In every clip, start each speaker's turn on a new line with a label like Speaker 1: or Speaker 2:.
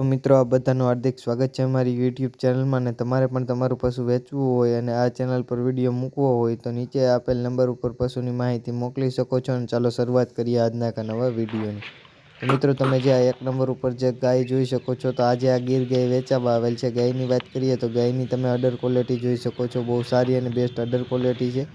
Speaker 1: તો મિત્રો આ બધાનું હાર્દિક સ્વાગત છે મારી યુટ્યુબ ચેનલમાં ને તમારે પણ તમારું પશુ વેચવું હોય અને આ ચેનલ પર વીડિયો મૂકવો હોય તો નીચે આપેલ નંબર ઉપર પશુની માહિતી મોકલી શકો છો અને ચાલો શરૂઆત કરીએ આજના નવા વિડીયોની મિત્રો, તમે જે આ એક નંબર ઉપર જે ગાય જોઈ શકો છો, તો આજે આ ગીર ગાય વેચાવા આવેલ છે. ગાયની વાત કરીએ તો ગાયની તમે અડર ક્વોલિટી જોઈ શકો છો, બહુ સારી અને બેસ્ટ અડર ક્વોલિટી છે.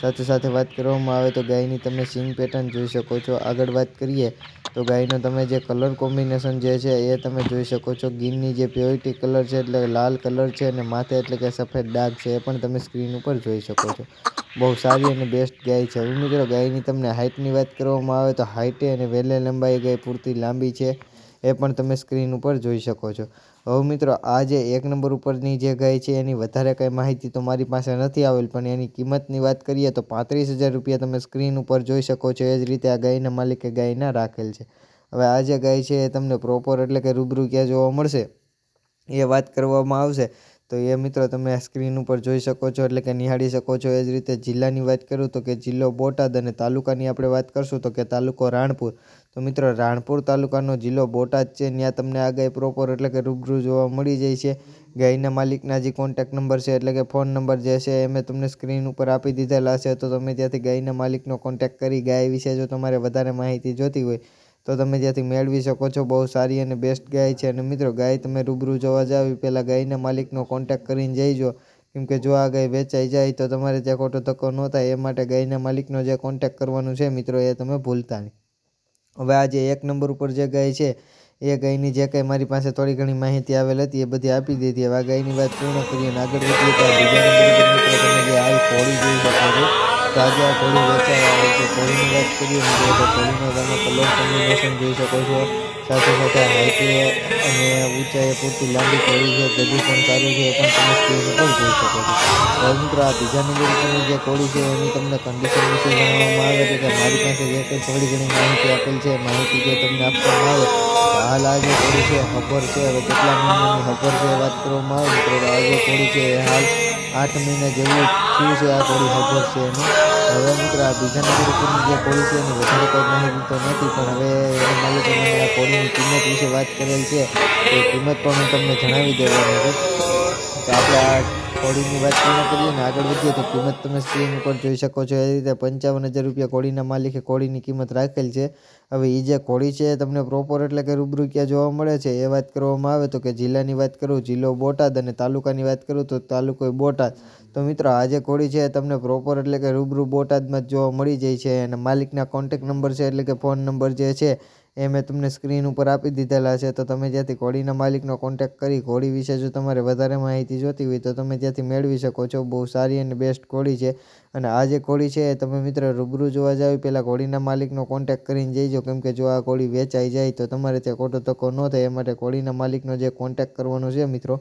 Speaker 1: સાથે સાથે વાત કરવામાં આવે તો ગાયની તમે સિંગ પેટર્ન જોઈ શકો છો. આગળ વાત કરીએ તો ગાયનો તમે જે કલર કોમ્બિનેશન જે છે એ તમે જોઈ શકો છો. ગીરની જે પ્યોરિટી કલર છે, એટલે લાલ કલર છે અને માથે એટલે કે સફેદ ડાઘ છે, એ પણ તમે સ્ક્રીન ઉપર જોઈ શકો છો. બહુ સારી અને બેસ્ટ ગાય છે. હવે મિત્રો, ગાયની તમને હાઇટની વાત કરવામાં આવે તો હાઇટે અને વેલે લંબાઈ ગાય પૂરતી લાંબી છે. એ પણ તમે સ્ક્રીન ઉપર જોઈ શકો છો. હવે મિત્રો, આ જે એક નંબર ઉપરની જે ગાય છે, એની વધારે કંઈ માહિતી તો મારી પાસે નથી આવેલ, પણ એની કિંમતની વાત કરીએ તો પાંત્રીસ હજાર રૂપિયા તમે સ્ક્રીન ઉપર જોઈ શકો છો. એ જ રીતે આ ગાયના માલિકે ગાયના રાખેલ છે. હવે આ જે ગાય છે, એ તમને પ્રોપર એટલે કે રૂબરૂ ક્યાં જોવા મળશે, એ વાત કરવામાં આવશે. તો એ મિત્રો તમે આ સ્ક્રીન ઉપર જોઈ શકો છો, એટલે કે નિહાળી શકો છો. એ જ રીતે જિલ્લાની વાત કરું તો કે જિલ્લો બોટાદ અને તાલુકાની આપણે વાત કરશું તો કે તાલુકો રાણપુર. તો મિત્રો, રાણપુર તાલુકાનો જિલ્લો બોટાદ છે. ત્યાં તમને આ ગાય પ્રોપર એટલે કે રૂબરૂ જોવા મળી જાય છે. ગાયના માલિકના જે કોન્ટેક નંબર છે, એટલે કે ફોન નંબર જે છે, એ મેં તમને સ્ક્રીન ઉપર આપી દીધેલા છે. તો તમે ત્યાંથી ગાયના માલિકનો કોન્ટેક કરી ગાય વિશે જો તમારે વધારે માહિતી જોતી હોય તો તમે ત્યાંથી મેળવી શકો છો. બહુ સારી અને બેસ્ટ ગાય છે. અને મિત્રો, ગાય તમે રૂબરૂ જોવા જાવ પહેલાં ગાયના માલિકનો કોન્ટેક્ટ કરીને જઈજો. કેમ કે જો આ ગાય વેચાઈ જાય, તો તમારે ત્યાં ખોટો ધક્કો ન થાય. એ માટે ગાયના માલિકનો જે કોન્ટેક્ટ કરવાનું છે, મિત્રો, એ તમે ભૂલતા નહીં. હવે આ જે એક નંબર ઉપર જે ગાય છે, એ ગાયની જે કંઈ મારી પાસે થોડી ઘણી માહિતી આવેલ હતી, એ બધી આપી દીધી. હવે આ ગાયની વાત પૂર્ણ કરીએ અને આગળ વધીએ તો બીજા નંબર ઉપર તમે જે હાલ કોળી જોઈ શકો છો. તો આજે આ કોળી વેચાવા આવે છે. કોળીની વાત કરીએ મિત્રો તો કોળીનો તમે કલર કોમ્બિનેશન જોઈ શકો છો. સાથે સાથે હાઈટે અને ઊંચાઈએ પૂરતી લાંબી કોળી છે. ગજુ પણ સારું છે. એ પણ તમે સ્ક્રીન ઉપર જોઈ શકો છો. મિત્રો, આ બીજા નંબર ઉપરની જે કોળી છે એની તમને કન્ડિશન વિશે જણાવવામાં આવે છે કે મારી પાસે જે કંઈ થોડી ઘણી માહિતી આપેલ છે માહિતી જો તમને આપવામાં આવે, તો હાલ આ જે કોળી છે ખબર છે. હવે કેટલા મહિનાની ખબર છે વાત કરવામાં આવે. મિત્રો, આ જે કોળી છે એ હાલ આઠ મહિના જેવું થયું છે. આ થોડી ખબર છે એનું. હવે મિત્ર, આ બીજા નંબર ઉપરની જે કોળી છે એની વધારે કંઈ માહિતી તો નથી, પણ હવે એની માલિકે મને કિંમત વિશે વાત કરેલ છે. એ કિંમત પણ હું તમને જણાવી દેવાની છું. તો આપણે આ કોળીની વાત પૂર્ણ કરીએ ને આગળ વધીએ તો કિંમત તમે સ્ક્રીન ઉપર જોઈ શકો છો એ રીતે પંચાવન હજાર રૂપિયા કોળીના માલિકે કોળીની કિંમત રાખેલ છે. હવે એ જે કોળી છે તમને પ્રોપર એટલે કે રૂબરૂ ક્યાં જોવા મળે છે એ વાત કરવામાં આવે તો કે જિલ્લાની વાત કરું, જિલ્લો બોટાદ અને તાલુકાની વાત કરું તો તાલુકો બોટાદ. તો મિત્રો આ જે કોળી છે તમને પ્રોપર એટલે કે રૂબરૂ બોટાદમાં જ જોવા મળી જાય છે અને માલિકના કોન્ટેક નંબર છે એટલે કે ફોન નંબર જે છે એ મેં તમને સ્ક્રીન ઉપર આપી દીધેલા છે, તો તમે જ્યાંથી ઘોડીના માલિકનો કોન્ટેક્ટ કરી, ઘોડી વિશે જો તમારે વધારે માહિતી જોતી હોય તો તમે ત્યાંથી મેળવી શકો છો, બહુ સારી અને બેસ્ટ ઘોડી છે. અને આ જે ઘોડી છે એ તમે મિત્ર રૂબરૂ જોવા જાવ પહેલાં ઘોડીના માલિકનો કોન્ટેક્ટ કરીને જઈજો, કેમ કે જો આ ઘોડી વેચાઈ જાય તો તમારે ત્યાં ખોટો ધક્કો ન થાય, એ માટે ઘોડીના માલિકનો જે કોન્ટેક્ટ કરવાનો છે મિત્રો,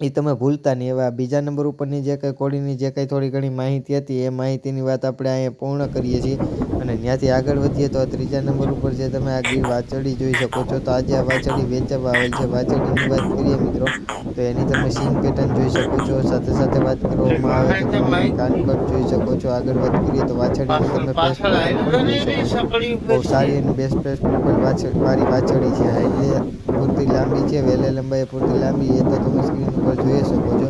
Speaker 1: એ તમે ભૂલતા નહીં. આ બીજા નંબર ઉપરની જે કંઈ કોળીની જે કંઈ થોડી ઘણી માહિતી હતી, એ માહિતીની વાત આપણે અહીંયા પૂર્ણ કરીએ છીએ. અને ત્યાંથી આગળ વધીએ તો ત્રીજા નંબર ઉપર જે તમે આ ગીર વાછડી જોઈ શકો છો તો આજે આ વાછડી વેચવા આવેલ છે. વાછડીની વાત કરીએ મિત્રો તો એની તમે સીન પેટર્ન જોઈ શકો છો. સાથે સાથે વાત કરવામાં આવે તો તમે કાનકટ જોઈ શકો છો. આગળ વાત કરીએ તો વાછડીની તમે છો. બહુ સારી અને બેસ્ટ બેસ્ટ વાછડી મારી વાછડી છે. એટલે પૂરતી લાંબી છે વેલે લંબાઈ પૂરતી લાંબી એ તો તમે સ્ક્રીન ઉપર જોઈ શકો છો.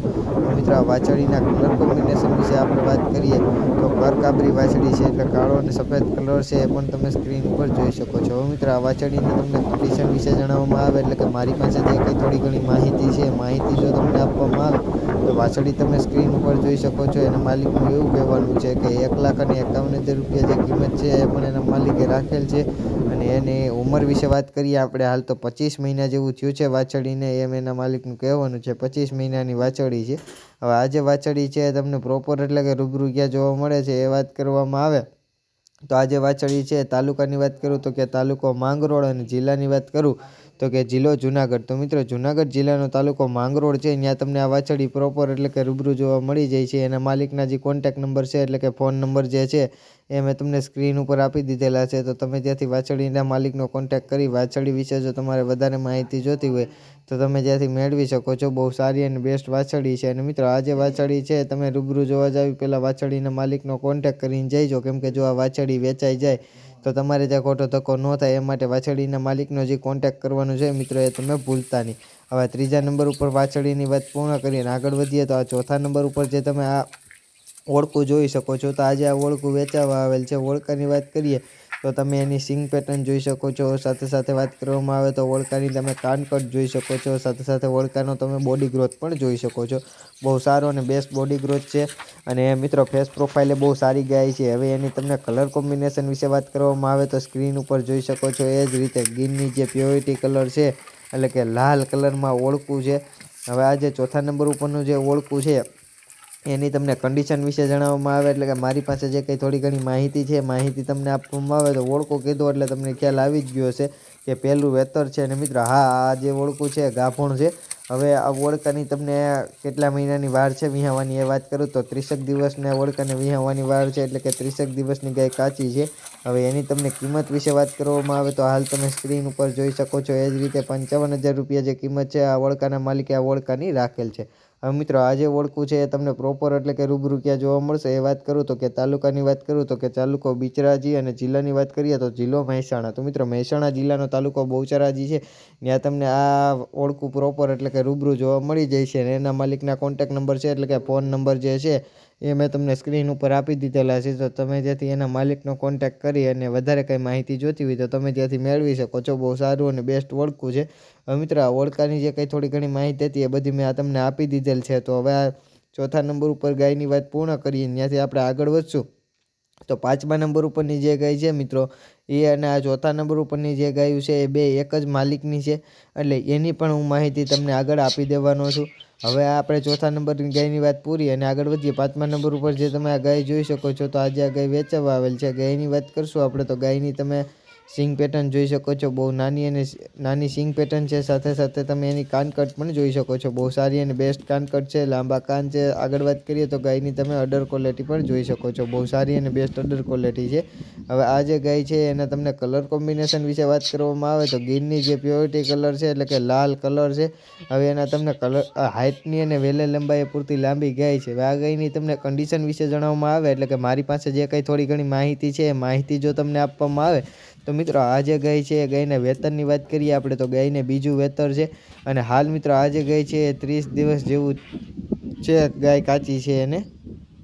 Speaker 1: મિત્રો આ વાછડીના કલર કોમ્બિનેશન વિશે આપણે વાત કરીએ તો કરકાબરી વાછડી છે એટલે કાળો અને સફેદ કલર છે એ પણ તમે સ્ક્રીન ઉપર જોઈ શકો છો. હવે મિત્રો, આ વાછડીની તમને કન્ડિશન વિશે જણાવવામાં આવે એટલે કે મારી પાસે જે કંઈ થોડી ઘણી માહિતી છે. માહિતી જો તમને આપવામાં આવે, તો વાછડી તમે સ્ક્રીન ઉપર જોઈ શકો છો. એના માલિકનું એવું કહેવાનું છે કે એક લાખ અને એકાવન હજાર રૂપિયા જે કિંમત છે એ પણ એના માલિકે રાખેલ છે. અને એની ઉંમર વિશે વાત કરીએ આપણે, હાલ તો પચીસ મહિના જેવું થયું છે વાછડીને એમ એના માલિકનું કહેવાનું છે. પચીસ મહિનાની વાછડી છે. હવે આ જે વાછડી છે તમને પ્રોપર એટલે કે રૂબરૂ ક્યાં જોવા મળે છે એ વાત કરવામાં આવે. તો આજે વાછળી છે, તાલુકાની વાત કરું તો કે તાલુકો માંગરોળ અને જિલ્લાની વાત કરું તો કે જિલ્લો જુનાગઢ. તો મિત્રો, જુનાગઢ જિલ્લાનો તાલુકો માંગરોળ છે. ત્યાં તમને આ વાછડી પ્રોપર એટલે કે રૂબરૂ જોવા મળી જાય છે. એના માલિકના જે કોન્ટેક નંબર છે એટલે કે ફોન નંબર જે છે, એ મેં તમને સ્ક્રીન ઉપર આપી દીધેલા છે. તો તમે ત્યાંથી વાછડીના માલિકનો કોન્ટેક કરી, વાછડી વિશે જો તમારે વધારે માહિતી જોતી હોય, તો તમે જ્યાંથી મેળવી શકો છો. બહુ સારી અને બેસ્ટ વાછડી છે. અને મિત્રો, આ જે વાછડી છે, તમે રૂબરૂ જોવા જાવી પહેલાં વાછડીના માલિકનો કોન્ટેક કરીને જઈજો. કેમ કે જો આ વાછડી વેચાઈ જાય તો તમારે ત્યાં ખોટો ધક્કો ન થાય, એ માટે વાછડીના માલિકનો જે કોન્ટેક્ટ કરવાનો છે મિત્રો એ તમે ભૂલતા નહીં. હવે ત્રીજા નંબર ઉપર વાછડીની વાત પૂર્ણ કરીને આગળ વધીએ તો આ ચોથા નંબર ઉપર જે તમે આ ઓળખું જોઈ શકો છો, તો આજે આ ઓળખું વેચાવા આવેલ છે. ઓળખાની વાત કરીએ તો તમે એની સિંગ પેટર્ન જોઈ શકો છો. સાથે સાથે વાત કરવામાં આવે તો ઓળખાની તમે કાન કટ જોઈ શકો છો. સાથે સાથે ઓળખાનો તમે બોડી ગ્રોથ પણ જોઈ શકો છો. બહુ સારો અને બેસ્ટ બોડી ગ્રોથ છે. અને મિત્રો ફેસ પ્રોફાઇલે બહુ સારી ગાય છે. હવે એની તમને કલર કોમ્બિનેશન વિશે વાત કરવામાં આવે તો સ્ક્રીન ઉપર જોઈ શકો છો. એ જ રીતે ગીનની જે પ્યોરિટી કલર છે, એટલે કે લાલ કલરમાં ઓળખું છે. હવે આ જે ચોથા નંબર ઉપરનું જે ઓળખું છે એની તમને કન્ડિશન વિશે જણાવવામાં આવે એટલે કે મારી પાસે જે કંઈ થોડી ઘણી માહિતી છે, માહિતી તમને આપવામાં આવે તો ઓળખું કીધો એટલે તમને ખ્યાલ આવી જ ગયો છે કે પહેલું વેતર છે અને મિત્ર, હા, આ જે ઓળખું છે, ગાભણ છે, હવે આ ઓળખાની તમને કેટલા મહિનાની વાર છે વિહાવાની એ વાત કરું તો ત્રીસેક દિવસને ઓળખાને વિહાવાની વાર છે એટલે કે ત્રીસેક દિવસની ગાય કાચી છે. હવે એની તમને કિંમત વિશે વાત કરવામાં આવે તો હાલ તમે સ્ક્રીન ઉપર જોઈ શકો છો એ જ રીતે પંચાવન હજાર રૂપિયા જે કિંમત છે, આ ઓળખાના માલિકે આ ઓળખાની રાખેલ છે. હવે મિત્રો, આ જે ઓળખું છે એ તમને પ્રોપર એટલે કે રૂબરૂ ક્યાં જોવા મળશે એ વાત કરું તો કે તાલુકાની વાત કરું તો કે તાલુકો બિચરાજી અને જિલ્લાની વાત કરીએ તો જિલ્લો મહેસાણા. તો મિત્રો, મહેસાણા જિલ્લાનો તાલુકો બહુચરાજી છે. ત્યાં તમને આ ઓળખું પ્રોપર એટલે કે રૂબરૂ જોવા મળી જાય છે અને એના માલિકના કોન્ટેક નંબર છે એટલે કે ફોન નંબર જે છે એ મેં તમને સ્ક્રીન ઉપર આપી દીધેલા છે. તો તમે જેથી એના માલિકનો કોન્ટેક કરી અને વધારે કંઈ માહિતી જોતી હોય તો તમે ત્યાંથી મેળવી શકો. છો બહુ સારું અને બેસ્ટ ઓળખું છે હવે મિત્ર, આ ઓળખાની જે કંઈ થોડી ઘણી માહિતી હતી એ બધી મેં આ તમને આપી દીધેલ છે. તો હવે આ ચોથા નંબર ઉપર ગાયની વાત પૂર્ણ કરીએ, ત્યાંથી આપણે આગળ વધશું. તો પાંચમા નંબર ઉપરની જે ગાય છે મિત્રો, એ અને આ ચોથા નંબર ઉપરની જે ગાયું છે, એ બે એક જ માલિકની છે. એટલે એની પણ હું માહિતી તમને આગળ આપી દેવાનો છું. હવે આપણે ચોથા નંબરની ગાયની વાત પૂરી અને આગળ વધીએ. પાંચમા નંબર ઉપર જે તમે આ ગાય જોઈ શકો છો, તો આજે આ ગાય વેચવા આવેલ છે. ગાયની વાત કરશું આપણે, તો ગાયની તમે સિંગ પેટર્ન જોઈ શકો છો. બહુ નાની અને નાની સિંગ પેટર્ન છે. સાથે સાથે તમે એની કાનકટ પણ જોઈ શકો છો. બહુ સારી અને બેસ્ટ કાનકટ છે. લાંબા કાન છે. આગળ વાત કરીએ તો ગાયની તમે અડર ક્વોલિટી પણ જોઈ શકો છો. બહુ સારી અને બેસ્ટ અડર ક્વોલિટી છે. હવે આ જે ગાય છે, એના તમને કલર કોમ્બિનેશન વિશે વાત કરવામાં આવે તો ગીરની જે પ્યોરિટી કલર છે, એટલે કે લાલ કલર છે, હવે એના તમને કલર હાઇટની અને વેલે લંબાઈ પૂરતી લાંબી ગાય છે. હવે આ ગાયની તમને કન્ડિશન વિશે જણાવવામાં આવે, એટલે કે મારી પાસે જે કંઈ થોડી ઘણી માહિતી છે, એ માહિતી જો તમને આપવામાં આવે તો મિત્રો આ જે ગાય છે એ ગાયને વેતનની વાત કરીએ આપણે, તો ગાયને બીજું વેતર છે. અને હાલ મિત્રો આ જે ગાય છે એ ત્રીસ દિવસ જેવું છે ગાય કાચી છે એને.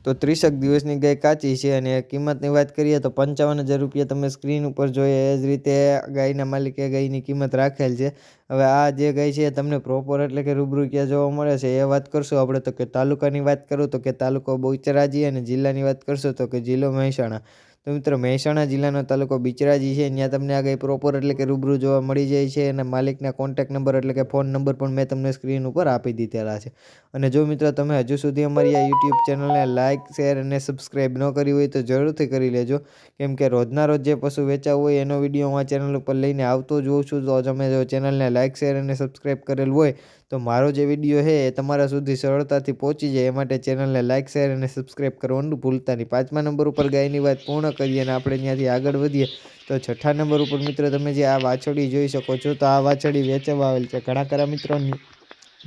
Speaker 1: તો ત્રીસેક દિવસની ગાય કાચી છે અને કિંમતની વાત કરીએ તો પંચાવન હજાર રૂપિયા તમે સ્ક્રીન ઉપર જોઈએ એ જ રીતે ગાયના માલિકે ગાયની કિંમત રાખેલ છે. હવે આ જે ગાય છે તમને પ્રોપર એટલે કે રૂબરૂ ક્યાં જોવા મળે છે એ વાત કરશું આપણે. તો કે તાલુકાની વાત કરું તો કે તાલુકો બહુચરાજી અને જિલ્લાની વાત કરશું તો કે જિલ્લો મહેસાણા. તો મિત્રો મહેસાણા જિલ્લાનો તાલુકો બિચરાજી છે. ત્યાં તમને આગળ પ્રોપર એટલે કે રૂબરૂ જોવા મળી જાય છે અને માલિકના કોન્ટેક નંબર એટલે કે ફોન નંબર પણ મેં તમને સ્ક્રીન ઉપર આપી દીધેલા છે. અને જો મિત્રો તમે હજુ સુધી અમારી આ યુટ્યુબ ચેનલને લાઇક શેર અને સબસ્ક્રાઈબ ન કરી હોય તો જરૂરથી કરી લેજો. કેમ કે રોજના રોજ જે પશુ વેચાવું હોય એનો વીડિયો હું આ ચેનલ ઉપર લઈને આવતો જ હોઉં છું. તો તમે જો ચેનલને લાઇક શેર અને સબસ્ક્રાઈબ કરેલ હોય તો મારો જે વીડિયો છે એ તમારા સુધી સરળતાથી પહોંચી જાય. એ માટે ચેનલને લાઇક શેર અને સબસ્ક્રાઈબ કરવાનું ભૂલતા નહીં. પાંચમા નંબર ઉપર ગાયની વાત પૂર્ણ કરીએ અને આપણે ત્યાંથી આગળ વધીએ, તો છઠ્ઠા નંબર ઉપર મિત્રો તમે જે આ વાછડી જોઈ શકો છો, તો આ વાછડી વેચવા આવેલ છે. ઘણા ખરા મિત્રોની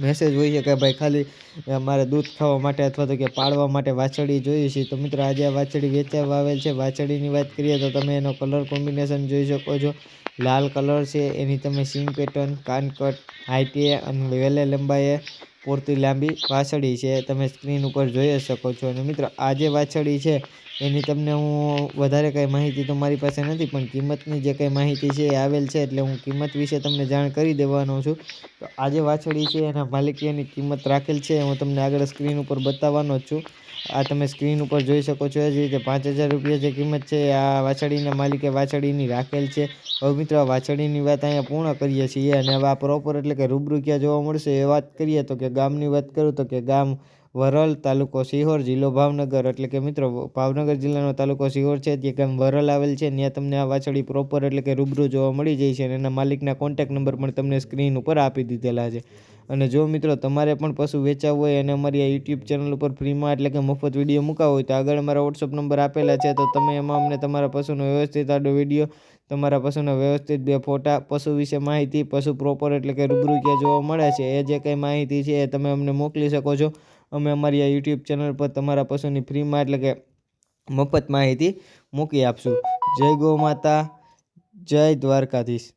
Speaker 1: મેસેજ હોય છે કે ભાઈ ખાલી અમારે દૂધ ખાવા માટે અથવા તો કે પાળવા માટે વાછડી જોઈએ છે. તો મિત્રો આજે આ વાછડી વેચવા આવેલ છે. વાછડીની વાત કરીએ તો તમે એનો કલર કોમ્બિનેશન જોઈ શકો છો. લાલ કલર છે. એની તમે સિંગ પેટર્ન, કાનકટ હાઈટીએ અને વેલે લંબાઈએ પૂરતી લાંબી વાછડી છે. તમે સ્ક્રીન ઉપર જોઈ શકો છો. અને મિત્રો, આ જે વાછડી છે, એની તમને હું વધારે કંઈ માહિતી તો મારી પાસે નથી, પણ કિંમતની જે કંઈ માહિતી છે એ આવેલ છે, એટલે હું કિંમત વિશે તમને જાણ કરી દેવાનો છું. તો આ જે વાછડી છે, એના માલિકીની કિંમત રાખેલ છે. હું તમને આગળ સ્ક્રીન ઉપર બતાવવાનો જ છું. આ તમે સ્ક્રીન ઉપર જોઈ શકો છો એ જ રીતે પાંચ હજાર રૂપિયા જે કિંમત છે આ વાછડીના માલિકે વાછડીની રાખેલ છે. હવે મિત્રો વાછડીની વાત અહીંયા પૂર્ણ કરીએ છીએ અને હવે આ પ્રોપર એટલે કે રૂબરૂ ક્યાં જોવા મળશે એ વાત કરીએ. તો કે ગામની વાત કરું તો કે ગામ વરલ તાલુકો સિહોર જિલ્લો ભાવનગર. એટલે કે મિત્રો, ભાવનગર જિલ્લાનો તાલુકો સિહોર છે. તે ગામ વરલ આવેલ છે, ત્યાં તમને આ વાછડી પ્રોપર એટલે કે રૂબરૂ જોવા મળી જાય છે અને એના માલિકના કોન્ટેક નંબર પણ તમને સ્ક્રીન ઉપર આપી દીધેલા છે. અને જો મિત્રો, તમારે પણ પશુ વેચાવવું હોય અને અમારી આ યુટ્યુબ ચેનલ ઉપર ફ્રીમાં એટલે કે મફત વીડિયો મૂકાવો હોય તો આગળ અમારા વોટ્સઅપ નંબર આપેલા છે. તો તમે એમાં અમને તમારા પશુનો વ્યવસ્થિત આડો વીડિયો તમારા પશુના વ્યવસ્થિત બે ફોટા, પશુ વિશે માહિતી, પશુ પ્રોપર એટલે કે રૂબરૂ ક્યાં જોવા મળે છે, એ જે કંઈ માહિતી છે એ તમે અમને મોકલી શકો છો. અમે અમારી આ યુટ્યુબ ચેનલ પર તમારા પશુની ફ્રીમાં એટલે કે મફત માહિતી મૂકી આપશું. જય ગૌ માતા, જય દ્વારકાધીશ.